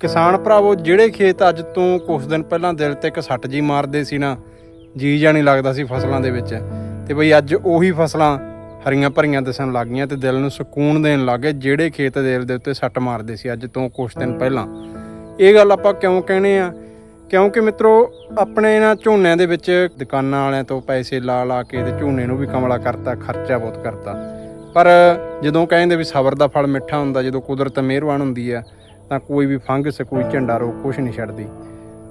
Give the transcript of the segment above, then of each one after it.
ਕਿਸਾਨ ਭਰਾਵੋ, ਜਿਹੜੇ ਖੇਤ ਅੱਜ ਤੋਂ ਕੁਝ ਦਿਨ ਪਹਿਲਾਂ ਦਿਲ ਤੇ ਇੱਕ ਸੱਟ ਜੀ ਮਾਰਦੇ ਸੀ ਨਾ, ਜੀ ਜਾਣੀ ਲੱਗਦਾ ਸੀ ਫਸਲਾਂ ਦੇ ਵਿੱਚ। ਤੇ ਬਈ ਅੱਜ ਉਹੀ ਫਸਲਾਂ ਹਰੀਆਂ ਭਰੀਆਂ ਦਿਸਣ ਲੱਗ ਗਈਆਂ ਤੇ ਦਿਲ ਨੂੰ ਸਕੂਨ ਦੇਣ ਲੱਗੇ ਜਿਹੜੇ ਖੇਤ ਦਿਲ ਦੇ ਉੱਤੇ ਸੱਟ ਮਾਰਦੇ ਸੀ ਅੱਜ ਤੋਂ ਕੁਝ ਦਿਨ ਪਹਿਲਾਂ। ਇਹ ਗੱਲ ਆਪਾਂ ਕਿਉਂ ਕਹਿੰਦੇ ਆ? ਕਿਉਂਕਿ ਮਿੱਤਰੋ, ਆਪਣੇ ਇਹਨਾਂ ਝੋਨਿਆਂ ਦੇ ਵਿੱਚ ਦੁਕਾਨਾਂ ਵਾਲਿਆਂ ਤੋਂ ਪੈਸੇ ਲਾ ਲਾ ਕੇ ਤੇ ਝੋਨੇ ਨੂੰ ਵੀ ਕਮਲਾ ਕਰਤਾ, ਖਰਚਾ ਬਹੁਤ ਕਰਤਾ। ਪਰ ਜਦੋਂ ਕਹਿੰਦੇ ਵੀ ਸਬਰ ਦਾ ਫਲ ਮਿੱਠਾ ਹੁੰਦਾ, ਜਦੋਂ ਕੁਦਰਤ ਮਿਹਰਬਾਨ ਹੁੰਦੀ ਆ ਤਾਂ ਕੋਈ ਵੀ ਫੰਗਸ ਕੋਈ ਝੰਡਾ ਰੋਗ ਕੁਝ ਨਹੀਂ ਛੱਡਦੀ।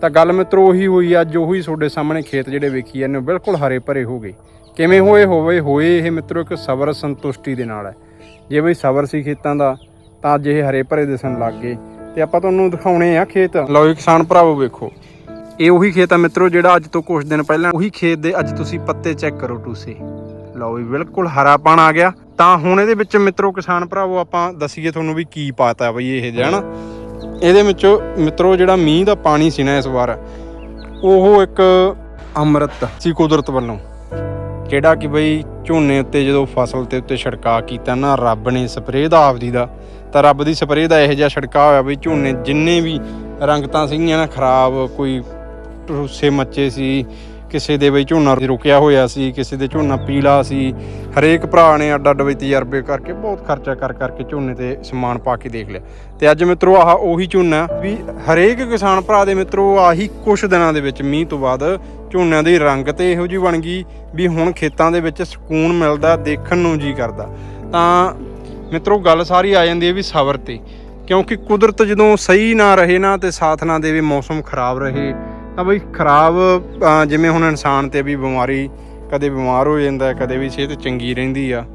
ਤਾਂ ਗੱਲ ਮਿੱਤਰੋ ਉਹੀ ਹੋਈ, ਅੱਜ ਉਹੀ ਤੁਹਾਡੇ ਸਾਹਮਣੇ ਖੇਤ ਜਿਹੜੇ ਵੇਖੀ ਜਾਂਦੇ ਬਿਲਕੁਲ ਹਰੇ ਭਰੇ ਹੋ ਗਏ। ਕਿਵੇਂ ਹੋਏ, ਹੋਵੇ, ਹੋਏ, ਇਹ ਮਿੱਤਰੋ ਇੱਕ ਸਬਰ ਸੰਤੁਸ਼ਟੀ ਦੇ ਨਾਲ ਹੈ। ਜੇ ਬਈ ਸਬਰ ਸੀ ਖੇਤਾਂ ਦਾ, ਤਾਂ ਅੱਜ ਇਹ ਹਰੇ ਭਰੇ ਦਿਸਣ ਲੱਗ ਗਏ। ਤੇ ਆਪਾਂ ਤੁਹਾਨੂੰ ਦਿਖਾਉਣੇ ਆ ਖੇਤ। ਲਓ ਕਿਸਾਨ ਭਰਾਵੋ ਵੇਖੋ। ਇਹ ਉਹੀ ਖੇਤ ਆ ਮਿੱਤਰੋ ਜਿਹੜਾ ਅੱਜ ਤੋਂ ਕੁਝ ਦਿਨ ਪਹਿਲਾਂ, ਉਹੀ ਖੇਤ ਦੇ ਅੱਜ ਤੁਸੀਂ ਪੱਤੇ ਚੈੱਕ ਕਰੋ ਟੂਸੇ। ਲਓ ਜੀ ਬਿਲਕੁਲ ਹਰਾਪਣ ਆ ਗਿਆ। ਤਾਂ ਹੁਣ ਇਹਦੇ ਵਿੱਚ ਮਿੱਤਰੋ ਕਿਸਾਨ ਭਰਾਵੋ, ਆਪਾਂ ਦਸੀਏ ਤੁਹਾਨੂੰ ਵੀ ਕੀ ਪਾਤਾ ਬਈ ਇਹ ਜਾਣ ਇਹਦੇ ਵਿੱਚੋਂ ਮਿੱਤਰੋ ਜਿਹੜਾ ਮੀਂਹ ਦਾ ਪਾਣੀ ਸੀ ਨਾ ਇਸ ਵਾਰ, ਉਹ ਇੱਕ ਅੰਮ੍ਰਿਤ ਸੀ ਕੁਦਰਤ ਵੱਲੋਂ। ਕਿਹੜਾ ਕਿ ਬਈ ਝੋਨੇ ਉੱਤੇ ਜਦੋਂ ਫਸਲ ਤੇ ਉੱਤੇ ਛਿੜਕਾ ਕੀਤਾ ਨਾ, ਰੱਬ ਨੇ ਸਪਰੇਅ ਦਾ ਆਪਦੀ ਦਾ, ਤਾਂ ਰੱਬ ਦੀ ਸਪਰੇਅ ਦਾ ਇਹੋ ਜਿਹਾ ਛਿੜਕਾ ਹੋਇਆ ਬਈ ਝੋਨੇ ਜਿੰਨੇ ਵੀ ਰੰਗਤਾਂ ਸੀਗੀਆਂ ਨਾ, ਖਰਾਬ, ਕੋਈ ਟੁੱਸੇ ਮੱਚੇ ਸੀ ਕਿਸੇ ਦੇ ਬਈ ਝੋਨਾ ਰੁਕਿਆ ਹੋਇਆ ਸੀ, ਕਿਸੇ ਦੇ ਝੋਨਾ ਪੀਲਾ ਸੀ। ਹਰੇਕ ਭਰਾ ਨੇ ਅੱਡ ਅੱਡ ਵੀ ਤਜਰਬੇ ਕਰਕੇ ਬਹੁਤ ਖਰਚਾ ਕਰ ਕਰਕੇ ਝੋਨੇ ਤੇ ਸਮਾਨ ਪਾ ਕੇ ਦੇਖ ਲਿਆ। ਤੇ ਅੱਜ ਮਿੱਤਰੋ ਆਹ ਉਹੀ ਝੋਨਾ ਵੀ ਹਰੇਕ ਕਿਸਾਨ ਭਰਾ ਦੇ ਮਿੱਤਰੋ ਆਹੀ ਕੁਝ ਦਿਨਾਂ ਦੇ ਵਿੱਚ ਮੀਂਹ ਤੋਂ ਬਾਅਦ ਝੋਨਿਆਂ ਦੀ ਰੰਗ ਤੇ ਇਹੋ ਜੀ ਬਣ ਗਈ ਵੀ ਹੁਣ ਖੇਤਾਂ ਦੇ ਵਿੱਚ ਸਕੂਨ ਮਿਲਦਾ, ਦੇਖਣ ਨੂੰ ਜੀ ਕਰਦਾ। ਤਾਂ ਮਿੱਤਰੋ ਗੱਲ ਸਾਰੀ ਆ ਜਾਂਦੀ ਹੈ ਵੀ ਸਬਰ ਤੇ, ਕਿਉਂਕਿ ਕੁਦਰਤ ਜਦੋਂ ਸਹੀ ਨਾ ਰਹੇ ਨਾ ਤੇ ਸਾਥ ਨਾ ਦੇਵੇ, ਮੌਸਮ ਖਰਾਬ ਰਹੇ। ਤਾਂ ਬਈ ਖਰਾਬ ਜਿਵੇਂ ਹੁਣ ਇਨਸਾਨ ਤੇ ਵੀ ਬਿਮਾਰੀ ਕਦੇ ਬਿਮਾਰ ਹੋ ਜਾਂਦਾ ਕਦੇ ਵੀ ਸਿਹਤ ਚੰਗੀ ਰਹਿੰਦੀ ਆ,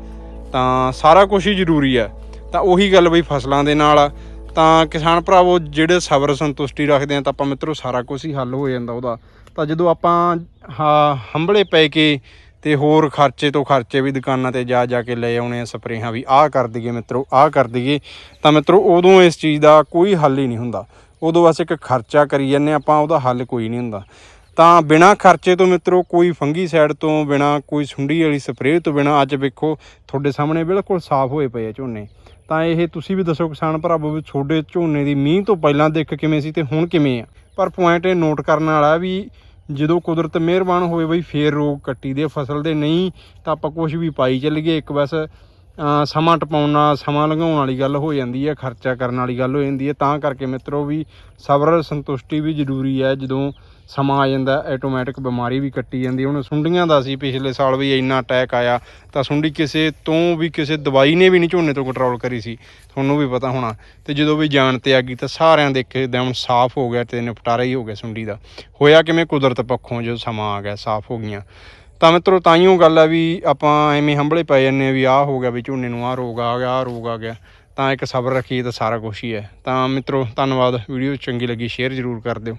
ਤਾਂ ਸਾਰਾ ਕੁਝ ਹੀ ਜ਼ਰੂਰੀ ਆ। ਤਾਂ ਉਹੀ ਗੱਲ ਬਈ ਫਸਲਾਂ ਦੇ ਨਾਲ ਆ। ਤਾਂ ਕਿਸਾਨ ਭਰਾਵੋ, ਜਿਹੜੇ ਸਬਰ ਸੰਤੁਸ਼ਟੀ ਰੱਖਦੇ ਆ, ਤਾਂ ਆਪਾਂ ਮਿੱਤਰੋ ਸਾਰਾ ਕੁਝ ਹੀ ਹੱਲ ਹੋ ਜਾਂਦਾ ਉਹਦਾ। ਤਾਂ ਜਦੋਂ ਆਪਾਂ, ਹਾ- ਹੰਭਲੇ ਪੈ ਕੇ ਤੇ ਹੋਰ ਖਰਚੇ ਤੋਂ ਖਰਚੇ ਵੀ ਦੁਕਾਨਾਂ ਤੇ ਜਾ ਜਾ ਕੇ ਲੈ ਆਉਣੇ ਆ, ਸਪਰੇਹਾਂ ਵੀ, ਆਹ ਕਰ ਦਈਏ ਮਿੱਤਰੋ, ਆਹ ਕਰ ਦਈਏ, ਤਾਂ ਮਿੱਤਰੋ ਉਦੋਂ ਇਸ ਚੀਜ਼ ਦਾ ਕੋਈ ਹੱਲ ਹੀ ਨਹੀਂ ਹੁੰਦਾ। ਉਦੋਂ ਬਸ ਇੱਕ ਖਰਚਾ ਕਰੀ ਜਾਂਦੇ ਆਪਾਂ ਉਹਦਾ ਹੱਲ ਕੋਈ ਨਹੀਂ ਹੁੰਦਾ। ਤਾਂ ਬਿਨਾ ਖਰਚੇ ਤੋਂ ਮਿੱਤਰੋ, ਕੋਈ ਫੰਗੀ ਸਾਈਡ ਤੋਂ ਬਿਨਾ, ਕੋਈ ਸੁੰਡੀ ਵਾਲੀ ਸਪਰੇਅ ਤੋਂ ਬਿਨਾ, ਅੱਜ ਵੇਖੋ ਤੁਹਾਡੇ ਸਾਹਮਣੇ ਬਿਲਕੁਲ ਸਾਫ਼ ਹੋਏ ਪਏ ਆ ਝੋਨੇ। ਤਾਂ ਇਹ ਤੁਸੀਂ ਵੀ ਦੱਸੋ ਕਿਸਾਨ ਭਰਾਵੋ ਵੀ ਤੁਹਾਡੇ ਝੋਨੇ ਦੀ ਮੀਂਹ ਤੋਂ ਪਹਿਲਾਂ ਦੇਖ ਕਿਵੇਂ ਸੀ ਤੇ ਹੁਣ ਕਿਵੇਂ ਆ? ਪਰ ਪੁਆਇੰਟ ਇਹ ਨੋਟ ਕਰਨ ਵਾਲਾ ਵੀ ਜਦੋਂ ਕੁਦਰਤ ਮਿਹਰਬਾਨ ਹੋਵੇ ਬਈ ਫੇਰ ਰੋਗ ਕੱਟੀ ਦੇ ਫਸਲ ਦੇ, ਨਹੀਂ ਤਾਂ ਆਪਾਂ ਕੁਝ ਵੀ ਪਾਈ ਚੱਲੀਏ। ਇੱਕ ਬਸ ਸਮਾਂ ਟਪਾਉਣਾ ਸਮਾਂ ਲੰਘਾਉਣ ਵਾਲੀ ਗੱਲ ਹੋ ਜਾਂਦੀ ਹੈ, ਖਰਚਾ ਕਰਨ ਵਾਲੀ ਗੱਲ ਹੋ ਜਾਂਦੀ ਹੈ। ਤਾਂ ਕਰਕੇ ਮਿੱਤਰੋ ਵੀ ਸਬਰ, ਸੰਤੁਸ਼ਟੀ ਵੀ ਜ਼ਰੂਰੀ ਹੈ। ਜਦੋਂ ਸਮਾਂ ਆ ਜਾਂਦਾ ਆਟੋਮੈਟਿਕ ਬਿਮਾਰੀ ਵੀ ਕੱਟੀ ਜਾਂਦੀ ਹੁਣ ਸੁੰਡੀਆਂ ਦਾ ਸੀ ਪਿਛਲੇ ਸਾਲ ਵੀ ਇੰਨਾ ਅਟੈਕ ਆਇਆ, ਤਾਂ ਸੁੰਡੀ ਕਿਸੇ ਤੋਂ ਵੀ ਕਿਸੇ ਦਵਾਈ ਨੇ ਵੀ ਨਹੀਂ ਝੋਨੇ ਤੋਂ ਕੰਟਰੋਲ ਕਰੀ ਸੀ। ਤੁਹਾਨੂੰ ਵੀ ਪਤਾ ਹੋਣਾ। ਤੇ ਜਦੋਂ ਵੀ ਜਾਣ ਤੇ ਆ ਗਈ, ਤਾਂ ਸਾਰਿਆਂ ਦੇ ਇੱਕਦਮ ਸਾਫ਼ ਹੋ ਗਿਆ ਤੇ ਨਿਪਟਾਰਾ ਹੀ ਹੋ ਗਿਆ ਸੁੰਡੀ ਦਾ। ਹੋਇਆ ਕਿਵੇਂ? ਕੁਦਰਤ ਪੱਖੋਂ ਜੋ ਸਮਾਂ ਆ ਗਿਆ, ਸਾਫ਼ ਹੋ ਗਈਆਂ। ਤਾਂ ਮਿੱਤਰੋ ਤਾਈਓ ਗੱਲ ਆ ਵੀ ਆਪਾਂ ਐਵੇਂ ਹੰਭਲੇ ਪੈ ਜੰਨੇ ਵੀ ਆਹ ਹੋ ਗਿਆ ਵੀ ਝੋਨੇ ਨੂੰ ਆਹ ਰੋਗ ਆ ਗਿਆ, ਆਹ ਰੋਗ ਆ ਗਿਆ। ਤਾਂ ਇੱਕ ਸਬਰ ਰੱਖੀਏ ਤਾਂ ਸਾਰਾ ਕੁਝ ਹੀ ਹੈ। ਤਾਂ ਮਿੱਤਰੋ, ਧੰਨਵਾਦ। ਵੀਡੀਓ ਚੰਗੀ ਲੱਗੀ, ਸ਼ੇਅਰ ਜ਼ਰੂਰ ਕਰ ਦਿਓ।